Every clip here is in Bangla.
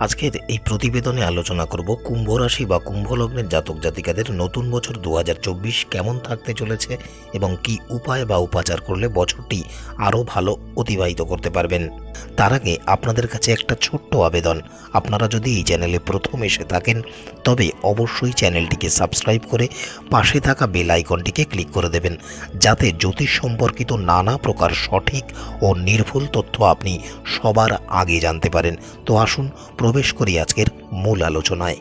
আজকের এই প্রতিবেদনে আলোচনা করব কুম্ভ রাশি বা কুম্ভ লগ্নের জাতক জাতিকাদের নতুন বছর দু হাজার চব্বিশ কেমন থাকতে চলেছে এবং কি উপায় বা উপাচার করলে বছরটি আরও ভালো অতিবাহিত করতে পারবেন। তার আগে আপনাদের কাছে একটা ছোট্ট আবেদন। আপনারা যদি এই চ্যানেলে প্রথম এসে থাকেন, তবে অবশ্যই চ্যানেলটিকে সাবস্ক্রাইব করে পাশে থাকা বেল আইকনটিকে ক্লিক করে দেবেন, যাতে জ্যোতিষ সম্পর্কিত নানা প্রকার সঠিক ও নির্ভুল তথ্য আপনি সবার আগে জানতে পারেন। তো আসুন, প্রবেশ করি আজকের মূল আলোচনায়।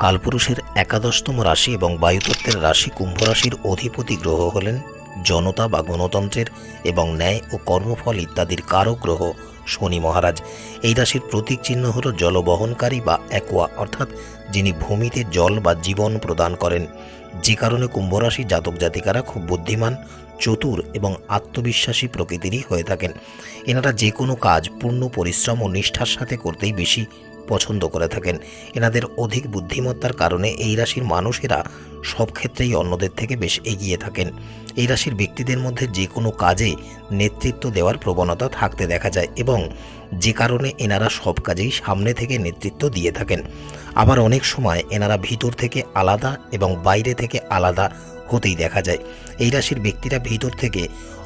কালপুরুষের একাদশতম রাশি এবং বায়ুতত্ত্বের রাশি কুম্ভ রাশির অধিপতি গ্রহ হলেন জনতা বা গণতন্ত্রের এবং ন্যায় ও কর্মফল ইত্যাদির কারক গ্রহ শনি মহারাজ। এই রাশির প্রতীক চিহ্ন হল জলবহনকারী বা অ্যাকোয়া, অর্থাৎ যিনি ভূমিতে জল বা জীবন প্রদান করেন। যে কারণে কুম্ভরাশি জাতক জাতিকারা খুব বুদ্ধিমান, চতুর এবং আত্মবিশ্বাসী প্রকৃতিরই হয়ে থাকেন। এনারা যে কোনো কাজ, পূর্ণ পরিশ্রম ও নিষ্ঠার সাথে করতেই বেশি পছন্দ করে থাকেন। এনাদের অধিক বুদ্ধিমত্তার কারণে এই রাশির মানুষেরা সব ক্ষেত্রেই অন্যদের থেকে বেশ এগিয়ে থাকেন। এই রাশির ব্যক্তিদের মধ্যে যে কোনো কাজে নেতৃত্ব দেওয়ার প্রবণতা থাকতে দেখা যায় এবং যে কারণে এনারা সব কাজেই সামনে থেকে নেতৃত্ব দিয়ে থাকেন। আবার অনেক সময় এনারা ভিতর থেকে আলাদা এবং বাইরে থেকে আলাদা হতেই দেখা যায়। এই রাশির ব্যক্তিরা ভিতর থেকে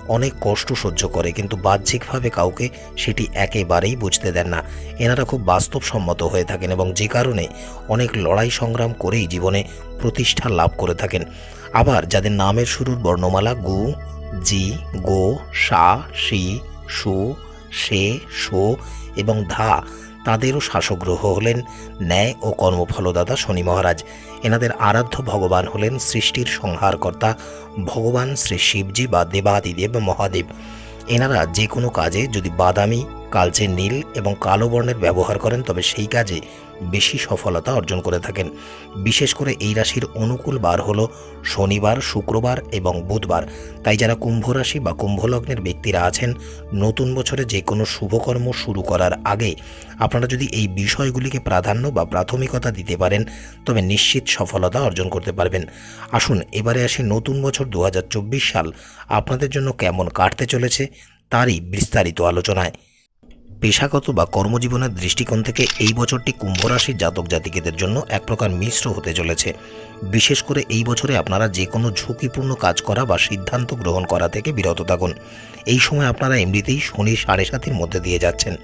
অনেক কষ্ট সহ্য করে, কিন্তু বাহ্যিকভাবে কাউকে সেটি একেবারেই বুঝতে দেন না। এনারা খুব বাস্তবসম্মত হয়ে থাকেন এবং যে কারণে অনেক লড়াই সংগ্রাম করেই জীবনে প্রতিষ্ঠা লাভ করে থাকেন। আবার যাদের নামের শুরুর বর্ণমালা গু, জি, গো, সা সি, সু, সে শো এবং ধা তাদেরও শাসগ্রহ হলেন ন্যায় ও কর্মফলদাতা শনি মহারাজ। এনাদের আরাধ্য ভগবান হলেন সৃষ্টির সংহারকর্তা ভগবান শ্রী শিবজি বা দেবাদিদেব মহাদেব। এনারা যে কোনো কাজে যদি বাদামি, কালচে নীল এবং কালো বর্ণের ব্যবহার করেন, তবে সেই কাজে বেশি সফলতা অর্জন করে থাকেন। বিশেষ করে এই রাশির অনুকূল বার হল শনিবার, শুক্রবার এবং বুধবার। তাই যারা কুম্ভ রাশি বা কুম্ভ লগ্নের ব্যক্তিরা আছেন, নতুন বছরে যে কোনো শুভকর্ম শুরু করার আগে আপনারা যদি এই বিষয়গুলিকে প্রাধান্য বা প্রাথমিকতা দিতে পারেন, তবে নিশ্চিত সফলতা অর্জন করতে পারবেন। আসুন, এবারে আসি নতুন বছর দু হাজার চব্বিশ সাল। আপনাদের জন্য কেমন কাটতে চলেছে, তারই বিস্তারিত আলোচনায়। পেশাগত বা কর্মজীবনের দৃষ্টিকোণ থেকে এই বছরটি কুম্ভ রাশির জাতক জাতিকেদের জন্য এক প্রকার মিশ্র হতে চলেছে। বিশেষ করে এই বছরে আপনারা যে কোনো ঝুঁকিপূর্ণ কাজ করা বা সিদ্ধান্ত গ্রহণ করা থেকে বিরত থাকুন। এই সময় আপনারা এমনিতেই শনি সাড়ে সাতির মধ্যে দিয়ে যাচ্ছেন।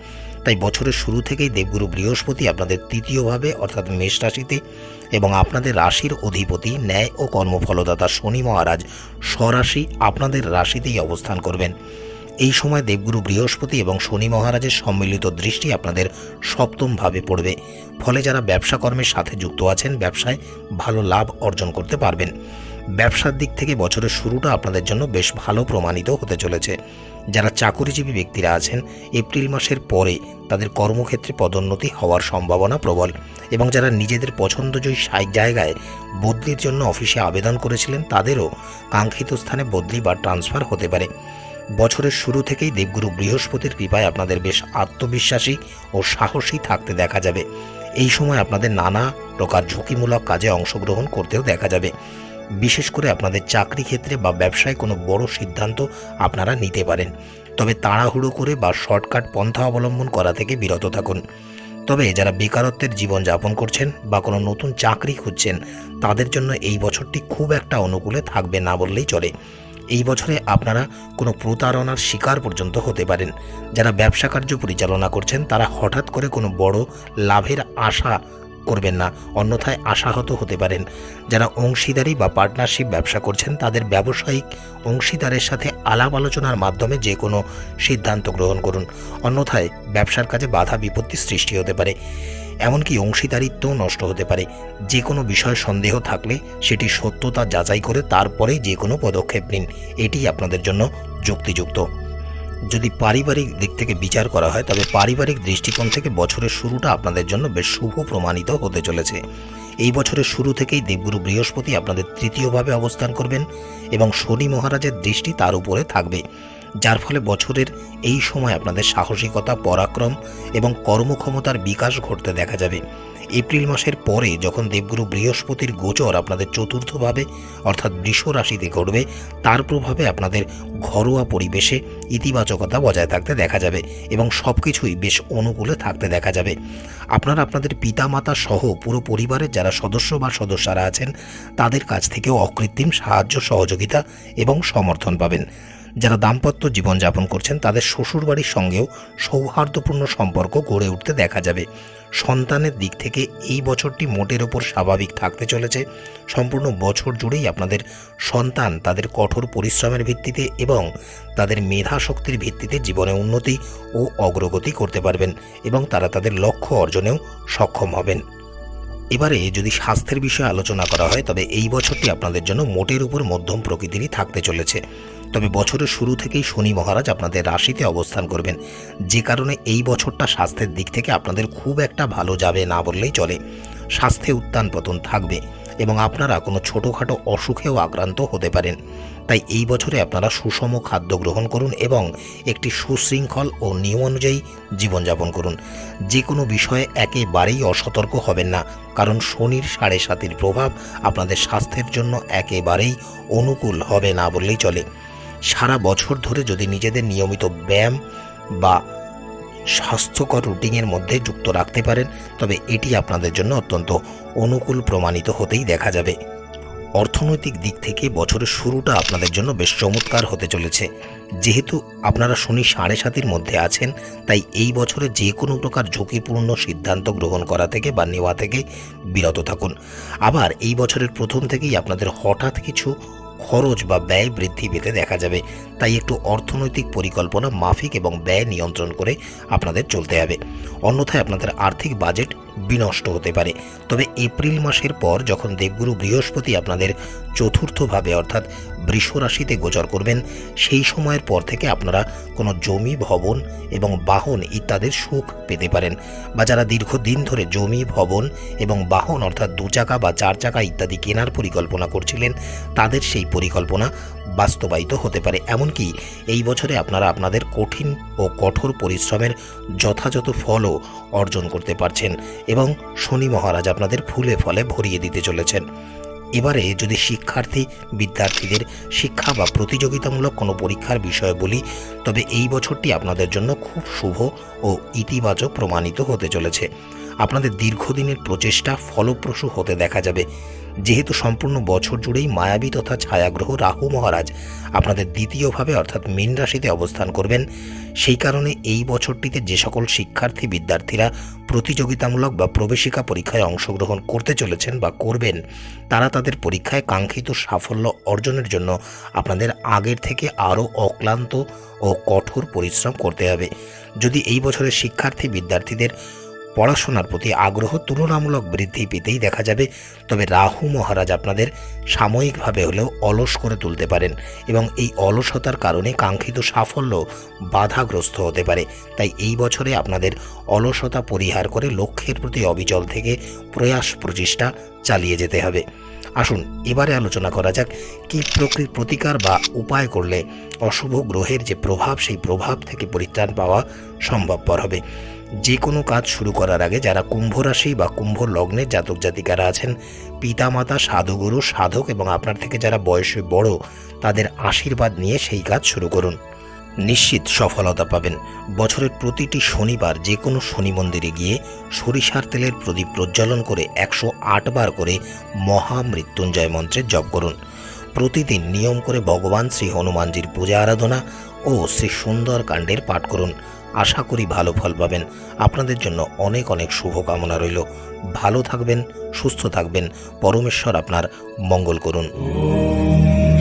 তাই বছরের শুরু থেকেই দেবগুরু বৃহস্পতি আপনাদের তৃতীয়ভাবে, অর্থাৎ মেষ রাশিতে, এবং আপনাদের রাশির অধিপতি, ন্যায় ও কর্মফলদাতা শনি মহারাজ স্বরাশি আপনাদের রাশিতেই অবস্থান করবেন। এই সময় দেবগুরু বৃহস্পতি এবং শনি মহারাজের সম্মিলিত দৃষ্টি আপনাদের সপ্তম ভাবে পড়বে। ফলে যারা ব্যবসা কর্মের সাথে যুক্ত আছেন, ব্যবসায় ভালো লাভ অর্জন করতে পারবেন। ব্যবসার দিক থেকে বছরের শুরুটা আপনাদের জন্য বেশ ভালো প্রমাণিত হতে চলেছে। যারা চাকরিজীবী ব্যক্তিরা আছেন, এপ্রিল মাসের পরে তাদের কর্মক্ষেত্রে পদোন্নতি হওয়ার সম্ভাবনা প্রবল এবং যারা নিজেদের পছন্দজয়ী জায়গায় বদলির জন্য অফিসে আবেদন করেছিলেন, তাদেরও কাঙ্ক্ষিত স্থানে বদলি বা ট্রান্সফার হতে পারে। বছরের শুরু থেকেই দেবগুরু বৃহস্পতির কৃপায় আপনাদের বেশ আত্মবিশ্বাসী ও সাহসী থাকতে দেখা যাবে। এই সময় আপনাদের নানা প্রকার ঝুঁকিমূলক কাজে অংশগ্রহণ করতেও দেখা যাবে। বিশেষ করে আপনাদের চাকরি ক্ষেত্রে বা ব্যবসায় কোনো বড় সিদ্ধান্ত আপনারা নিতে পারেন। তবে তাড়াহুড়ো করে বা শর্টকাট পন্থা অবলম্বন করা থেকে বিরত থাকুন। তবে যারা বেকারত্বের জীবন যাপন করছেন বা কোনো নতুন চাকরি খুঁজছেন, তাদের জন্য এই বছরটি খুব একটা অনুকূলে থাকবে না বললেই চলে। এই বছরে আপনারা কোনো প্রতারণার শিকার পর্যন্ত হতে পারেন। যারা ব্যবসা কার্য পরিচালনা করছেন, তারা হঠাৎ করে কোনো বড় লাভের আশা করবেন না, অন্যথায় আশাহত হতে পারেন। যারা অংশীদারি বা পার্টনারশিপ ব্যবসা করছেন, তাদের ব্যবসায়িক অংশীদারের সাথে আলাপ আলোচনার মাধ্যমে যে কোনো সিদ্ধান্ত গ্রহণ করুন। অন্যথায় ব্যবসার কাজে বাধা বিপত্তি সৃষ্টি হতে পারে। এমনকি অংশীদারিত্বও নষ্ট হতে পারে। যে কোনো বিষয় সন্দেহ থাকলে সেটি সত্যতা যাচাই করে তারপরে যে কোনো পদক্ষেপ নিন। এটি আপনাদের জন্য যুক্তিযুক্ত। যদি পারিবারিক দিক থেকে বিচার করা হয়, তবে পারিবারিক দৃষ্টিকোণ থেকে বছরের শুরুটা আপনাদের জন্য বেশ শুভ প্রমাণিত হতে চলেছে। এই বছরের শুরু থেকেই দেবগুরু বৃহস্পতি আপনাদের তৃতীয়ভাবে অবস্থান করবেন এবং শনি মহারাজের দৃষ্টি তার উপরে থাকবে, যার ফলে বছরের এই সময় আপনাদের সাহসিকতা, পরাক্রম এবং কর্মক্ষমতার বিকাশ ঘটতে দেখা যাবে। এপ্রিল মাসের পরে যখন দেবগুরু বৃহস্পতির গোচর আপনাদের চতুর্থভাবে, অর্থাৎ বৃষ রাশিতে ঘটবে, তার প্রভাবে আপনাদের ঘরোয়া পরিবেশে ইতিবাচকতা বজায় থাকতে দেখা যাবে এবং সব কিছুই বেশ অনুকূলে থাকতে দেখা যাবে। আপনারা আপনাদের পিতামাতা সহ পুরো পরিবারের যারা সদস্য বা সদস্যরা আছেন, তাদের কাছ থেকেও অকৃত্রিম সাহায্য, সহযোগিতা এবং সমর্থন পাবেন। যারা দাম্পত্য জীবনযাপন করছেন, তাদের শ্বশুরবাড়ির সঙ্গেও সৌহার্দ্যপূর্ণ সম্পর্ক গড়ে উঠতে দেখা যাবে। সন্তানের দিক থেকে এই বছরটি মোটের ওপর স্বাভাবিক থাকতে চলেছে। সম্পূর্ণ বছর জুড়েই আপনাদের সন্তান তাদের কঠোর পরিশ্রমের ভিত্তিতে এবং তাদের মেধা শক্তির ভিত্তিতে জীবনে উন্নতি ও অগ্রগতি করতে পারবেন এবং তারা তাদের লক্ষ্য অর্জনেও সক্ষম হবেন। এবারে যদি স্বাস্থ্যের বিষয়ে আলোচনা করা হয়, তবে এই বছরটি আপনাদের জন্য মোটের উপর মধ্যম প্রকৃতিরই থাকতে চলেছে। তবে বছরের শুরু থেকেই শনি মহারাজ আপনাদের রাশিতে অবস্থান করবেন। যে কারণে এই বছরটা স্বাস্থ্যের দিক থেকে আপনাদের খুব একটা ভালো যাবে না বললেই চলে। স্বাস্থ্যে উত্থান পতন থাকবে। এবং আপনারা কোনো ছোটোখাটো অসুখেও আক্রান্ত হতে পারেন। তাই এই বছরে আপনারা সুষম খাদ্য গ্রহণ করুন এবং একটি সুশৃঙ্খল ও নিয়ম অনুযায়ী জীবনযাপন করুন। যে কোনো বিষয়ে একেবারেই অসতর্ক হবেন না, কারণ শনির সাড়ে সাতির প্রভাব আপনাদের স্বাস্থ্যের জন্য একেবারেই অনুকূল হবে না বললেই চলে। সারা বছর ধরে যদি নিজেদের নিয়মিত ব্যায়াম বা স্বাস্থ্যকর রুটিনের মধ্যে যুক্ত রাখতে পারেন, তবে এটি আপনাদের জন্য অত্যন্ত অনুকূল প্রমাণিত হতেই দেখা যাবে। অর্থনৈতিক দিক থেকে বছরের শুরুটা আপনাদের জন্য বেশ চমৎকার হতে চলেছে। যেহেতু আপনারা শনি সাড়ে সাতির মধ্যে আছেন, তাই এই বছরে যে কোনো প্রকার ঝুঁকিপূর্ণ সিদ্ধান্ত গ্রহণ করা থেকে বা নেওয়া থেকে বিরত থাকুন। আবার এই বছরের প্রথম থেকেই আপনাদের হঠাৎ কিছু খরচ বা ব্যয় বৃদ্ধি পেতে দেখা যাবে। তাই একটু অর্থনৈতিক পরিকল্পনা, মাফিক এবং ব্যয় নিয়ন্ত্রণ করে আপনাদের চলতে হবে। অন্যথায় আপনাদের আর্থিক বাজেট বিনষ্ট হতে পারে। তবে এপ্রিল মাসের পর যখন দেবগুরু বৃহস্পতি আপনাদের চতুর্থভাবে অর্থাৎ বৃষ রাশিতে গোচর করবেন, সেই সময়ের পর থেকে আপনারা কোনো জমি, ভবন এবং বাহন ইত্যাদির সুখ পেতে পারেন। বা যারা দীর্ঘদিন ধরে জমি, ভবন এবং বাহন অর্থাৎ দু চাকা বা চার চাকা ইত্যাদি কেনার পরিকল্পনা করছিলেন, তাদের সেই পরিকল্পনা বাস্তবায়িত হতে পারে। এমনকি এই বছরে আপনারা আপনাদের কঠিন ও কঠোর পরিশ্রমের যথাযথ ফলও অর্জন করতে পারছেন এবং শনি মহারাজ আপনাদের ফুলে ফলে ভরিয়ে দিতে চলেছেন। এবারে যদি শিক্ষার্থী, বিদ্যার্থীদের শিক্ষা বা প্রতিযোগিতামূলক কোনো পরীক্ষার বিষয় বলি, তবে এই বছরটি আপনাদের জন্য খুব শুভ ও ইতিবাচক প্রমাণিত হতে চলেছে। আপনাদের দীর্ঘদিনের প্রচেষ্টা ফলপ্রসূ হতে দেখা যাবে। যেহেতু সম্পূর্ণ বছর জুড়েই মায়াবী তথা ছায়াগ্রহ রাহু মহারাজ আপনাদের দ্বিতীয়ভাবে অর্থাৎ মীন রাশিতে অবস্থান করবেন, সেই কারণে এই বছরটিতে যে সকল শিক্ষার্থী বিদ্যার্থীরা প্রতিযোগিতামূলক বা প্রবেশিকা পরীক্ষায় অংশগ্রহণ করতে চলেছেন বা করবেন, তারা তাদের পরীক্ষায় কাঙ্ক্ষিত সাফল্য অর্জনের জন্য আপনাদের আগের থেকে আরও অক্লান্ত ও কঠোর পরিশ্রম করতে হবে। যদি এই বছরের শিক্ষার্থী বিদ্যার্থীদের পড়াশোনার প্রতি আগ্রহ তুলনামূলক বৃদ্ধি পেতেই দেখা যাবে, তবে রাহু মহারাজ আপনাদের সাময়িকভাবে হলেও অলস করে তুলতে পারেন এবং এই অলসতার কারণে কাঙ্ক্ষিত সাফল্য বাধাগ্রস্ত হতে পারে। তাই এই বছরে আপনাদের অলসতা পরিহার করে লক্ষ্যের প্রতি অবিচল থেকে প্রয়াস প্রচেষ্টা চালিয়ে যেতে হবে। আসুন, এবারে আলোচনা করা যাক, কি প্রকৃতির প্রতিকার বা উপায় করলে অশুভ গ্রহের যে প্রভাব, সেই প্রভাব থেকে পরিত্রাণ পাওয়া সম্ভবপর হবে। যে কোনো কাজ শুরু করার আগে যারা কুম্ভ রাশি বা কুম্ভ লগ্নের জাতক জাতিকারা আছেন, পিতামাতা, সাধুগুরু, সাধক এবং আপনার থেকে যারা বয়সে বড়, তাদের আশীর্বাদ নিয়ে সেই কাজ শুরু করুন। নিশ্চিত সফলতা পাবেন। বছরের প্রতিটি শনিবার যে কোনো শনি মন্দিরে গিয়ে সরিষার তেলের প্রদীপ প্রজ্বলন করে একশো আট বার করে মহামৃত্যুঞ্জয় মন্ত্রের জপ করুন। প্রতিদিন নিয়ম করে ভগবান শ্রী হনুমানজির পূজা আরাধনা ও শ্রী সুন্দর কাণ্ডের পাঠ করুন। আশা করি ভালো ফল পাবেন। আপনাদের জন্য অনেক অনেক শুভকামনা রইল। ভালো থাকবেন, সুস্থ থাকবেন। পরমেশ্বর আপনার মঙ্গল করুন।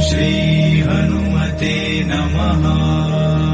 শ্রী হনুমতে নমঃ